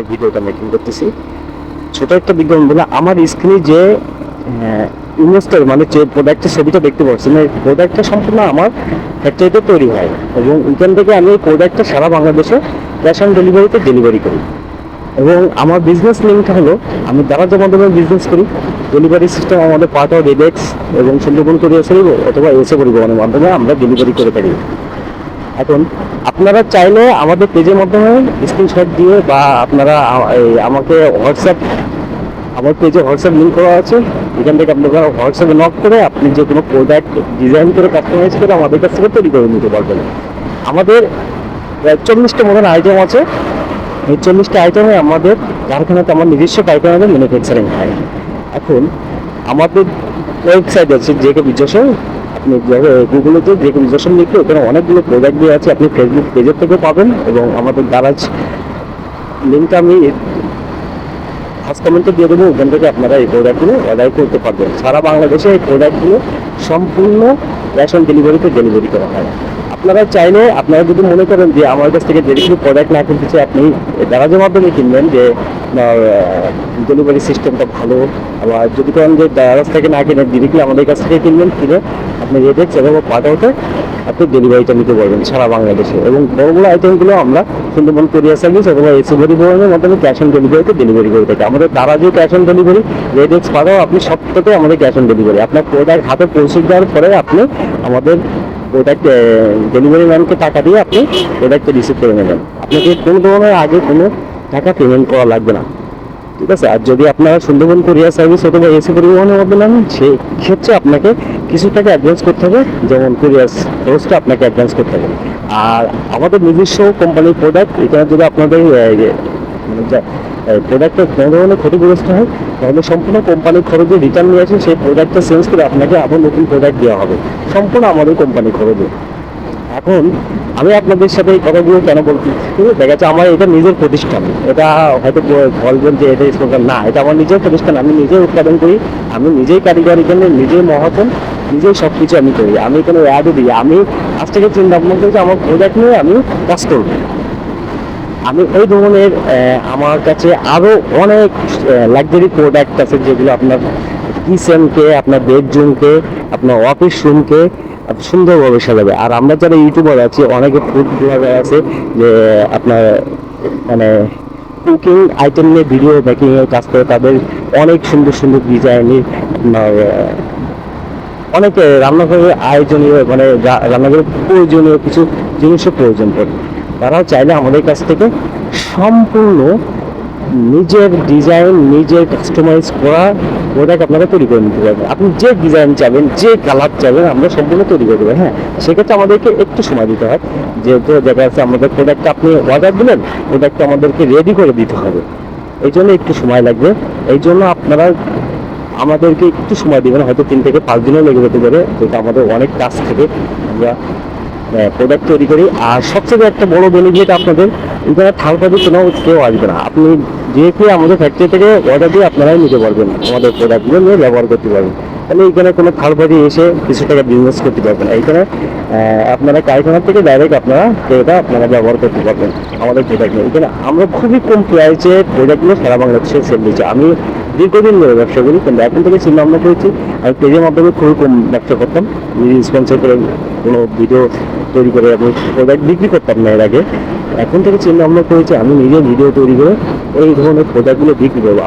এই ভিডিওটা মেকিং করতেছি। ছোট একটা বিজ্ঞাপন বলে, আমার স্ক্রিনে যে ইনভেস্টর মানে যে প্রোডাক্টের ছবিটা দেখতে পাচ্ছেন এই প্রোডাক্টটা সম্পূর্ণ আমার ফ্যাক্টরিতে তৈরি হয়। এবং এখান থেকে আমি এই প্রোডাক্টটা সারা বাংলাদেশে ক্যাশ অন ডেলিভারিতে ডেলিভারি করি। এবং আমার বিজনেস লিঙ্কটা হলো, আমি দারাজের মাধ্যমে বিজনেস করি। ডেলিভারি সিস্টেম আমাদের পার্ট অফ রেডেক্স এবং সুন্দরবন সেরিব অথবা এসে পরিবহনের মাধ্যমে আমরা ডেলিভারি করে থাকি। এখন আপনারা চাইলে আমাদের পেজের মাধ্যমে স্ক্রিনশট দিয়ে বা আপনারা আমাকে হোয়াটসঅ্যাপ আমার পেজে হোয়াটসঅ্যাপ লিঙ্ক করা আছে। এখান থেকে আপনারা হোয়াটসঅ্যাপে নক করে আপনি যে কোনো প্রোডাক্ট ডিজাইন করে কাস্টমাইজ করে আমাদের কাছ থেকে তৈরি করে নিতে পারবেন। আমাদের চল্লিশটা মতন আইটেম আছে। এই চল্লিশটা আইটেমে আমাদের কারখানাতে আমার নিজস্ব কারখানাতে ম্যানুফ্যাকচারিং হয় এখন আমাদের ওয়েবসাইট আছে যে কে বিজনেসে আপনি গুগলেতে যে কে লিখলে ওখানে অনেকগুলো প্রোডাক্ট দিয়ে আছে, আপনি ফেসবুক পেজের থেকে পাবেন এবং আমাদের দারাজ লিঙ্কটা আমি ফার্স্ট কমেন্টে দিয়ে দেবো, ওখান থেকে আপনারা এই প্রোডাক্টগুলো অর্ডার করতে পারবেন। সারা বাংলাদেশে এই প্রোডাক্টগুলো সম্পূর্ণ ক্যাশ অন ডেলিভারিতে ডেলিভারি করা হয়। আপনারা চাইলে আপনারা যদি মনে করেন যে আমার কাছ থেকে যেরকম প্রোডাক্ট না কিনতে চাই, আপনি দারাজের মাধ্যমে কিনবেন যে ডেলিভারি সিস্টেমটা ভালো, আবার যদি করেন যে দারাজ থেকে না কিনে ডিরেক্টলি আমাদের কাছ থেকে কিনবেন, কিনে আপনি রেডেক্স এবং পাঠাতে আপনি ডেলিভারিটা নিতে পারবেন সারা বাংলাদেশে। এবং বড় বড় আইটেমগুলো আমরা সুন্দরবন কোরিয়ার সার্ভিস অথবা এসি পরিবহনের মাধ্যমে ক্যাশ অন ডেলিভারিতে ডেলিভারি করে থাকি। আমাদের তারা যে cash on delivery RedX Pathao আপনি সবটাতে আমাদের ক্যাশ অন ডেলিভারি আপনার প্রোডাক্ট হাতে পৌঁছে দেওয়ার পরে আপনি আমাদের প্রোডাক্ট ডেলিভারি ম্যানকে টাকা দিয়ে আপনি প্রোডাক্টটা রিসিভ করে নেবেন। আপনাকে কোনো ধরনের আগে কোনো টাকা পেমেন্ট করা লাগবে না। ঠিক আছে? আর যদি আপনারা সুন্দরবন কোরিয়ার সার্ভিস অথবা এসি পরিবহনের মধ্যে নেন সেই ক্ষেত্রে আপনাকে কিছু টাকা অ্যাডভান্স করতে হবে, যেমন কোরিয়ার খরচটা আপনাকে অ্যাডভান্স করতে হবে। আর আমাদের নিজস্ব কোম্পানির প্রোডাক্ট এখানে যদি আপনাদের প্রোডাক্টের কোনো ধরনের ক্ষতিগ্রস্ত হয়? তাহলে সম্পূর্ণ কোম্পানির খরচে রিটার্ন আসে, সেই প্রোডাক্টটা চেঞ্জ করে আপনাকে আবার নতুন প্রোডাক্ট দেওয়া হবে। সম্পূর্ণ আমাদের কোম্পানির খরচে। এখন, আমি আপনাদের সাথে এই কথাগুলো কেন বলছি? দেখা যাচ্ছে আমার এটা নিজের প্রতিষ্ঠান। এটা হয়তো বলবেন যে এটা স্লোগান না, এটা আমার নিজের প্রতিষ্ঠান। আমি নিজেই উৎপাদন করি, আমি নিজেই কারিগর এখানে নিজেই মহাজন, নিজেই সব কিছু আমি করি। আমি কোনো অ্যাডও দিই আমি আজ থেকে চিন্তা ভাবনা করি যে আমার প্রোডাক্ট নিয়ে আমি কাজ করব। আমি এই ধরনের আমার কাছে আরও অনেক লাক্সারি প্রোডাক্ট আছে যেগুলো আপনার কিচেনকে, আপনার বেডরুমকে আপনার অফিস রুমকে সুন্দরভাবে সাজাবে। আর আমরা যারা ইউটিউবার আছি, অনেকে ফুড ব্লগার আছে যে, আপনার মানে কুকিং আইটেম নিয়ে ভিডিও মেকিং এর কাজ করে, তাদের অনেক সুন্দর সুন্দর ডিজাইনের আপনার অনেক রান্নাঘরের আয়োজনীয় মানে রান্নাঘরের প্রয়োজনীয় কিছু জিনিসও প্রয়োজন পড়ে তারাও চাইলে আমাদের কাছ থেকে সম্পূর্ণ নিজের ডিজাইন নিজের কাস্টমাইজ করা প্রোডাক্ট আপনারা তৈরি করে নিতে পারবেন। আপনি যে ডিজাইন চাবেন যে কালার চাবেন আমরা সম্পূর্ণ তৈরি করে দেবো হ্যাঁ? সেক্ষেত্রে আমাদেরকে একটু সময় দিতে হয়। যেহেতু দেখা যাচ্ছে আমাদের প্রোডাক্টটা আপনি অর্ডার দিলেন প্রোডাক্টটা আমাদেরকে রেডি করে দিতে হবে। এই জন্য একটু সময় লাগবে। এই জন্য আপনারা আমাদেরকে একটু সময় দেবেন, হয়তো তিন থেকে পাঁচ দিনও লেগে যেতে পারে যেটা আমাদের অনেক কাজ থেকে। আমরা প্রোডাক্ট তৈরি করি। আর সবচেয়ে একটা বড় বেনিফিট আপনাদের, এখানে থার্ড পার্টি কোনো কেউ আসবে না। আপনি যেহেতু আমাদের ফ্যাক্টরি থেকে অর্ডার দিয়ে আপনারাই নিতে পারবেন, আমাদের প্রোডাক্টগুলো নিয়ে ব্যবহার করতে পারবেন। তাহলে এখানে কোনো থার্ড পার্টি এসে কিছু টাকা বিজনেস করতে পারবেন না। এখানে আপনারা কারখানা থেকে ডাইরেক্ট আপনারা এটা আপনারা ব্যবহার করতে পারবেন আমাদের প্রোডাক্ট নিয়ে। এখানে আমরা খুবই কম প্রাইসে প্রোডাক্টগুলো সারা বাংলাদেশে সেল দিচ্ছি আমি দীর্ঘদিন ধরে ব্যবসা করি, কিন্তু এখন থেকে চিন্তা ভাবনা করেছি, আমি পেজের মাধ্যমে খুবই কম ব্যবসা করতাম। স্পন্সর করে কোনো ভিডিও তৈরি করে আমি প্রোডাক্ট বিক্রি করতাম না এর আগে। এখন থেকে চিন্তা ভাবনা করেছি আমি নিজে ভিডিও তৈরি করে এই ধরনের প্রোডাক্টগুলো বিক্রি করব।